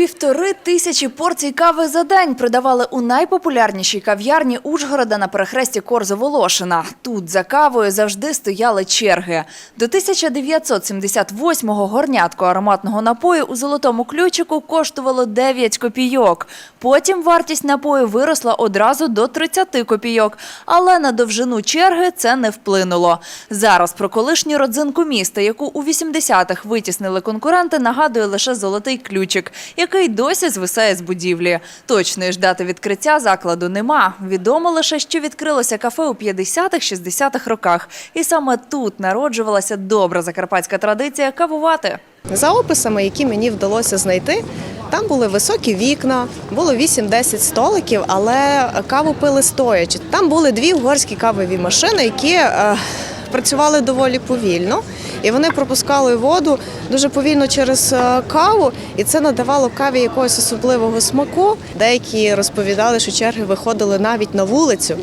Півтори тисячі порцій кави за день продавали у найпопулярнішій кав'ярні Ужгорода на перехресті Корзо-Волошина. Тут за кавою завжди стояли черги. До 1978-го горнятко ароматного напою у золотому ключику коштувало 9 копійок. Потім вартість напою виросла одразу до 30 копійок, але на довжину черги це не вплинуло. Зараз про колишню родзинку міста, яку у 80-х витіснили конкуренти, нагадує лише золотий ключик, який досі звисає з будівлі. Точної ж дати відкриття закладу нема. Відомо лише, що відкрилося кафе у 50-х-60-х роках. І саме тут народжувалася добра закарпатська традиція кавувати. За описами, які мені вдалося знайти, там були високі вікна, було 8-10 столиків, але каву пили стоячи. Там були дві угорські кавові машини, які е, працювали доволі повільно, і вони пропускали воду дуже повільно через е, каву, і це надавало каві якогось особливого смаку. Деякі розповідали, що черги виходили навіть на вулицю.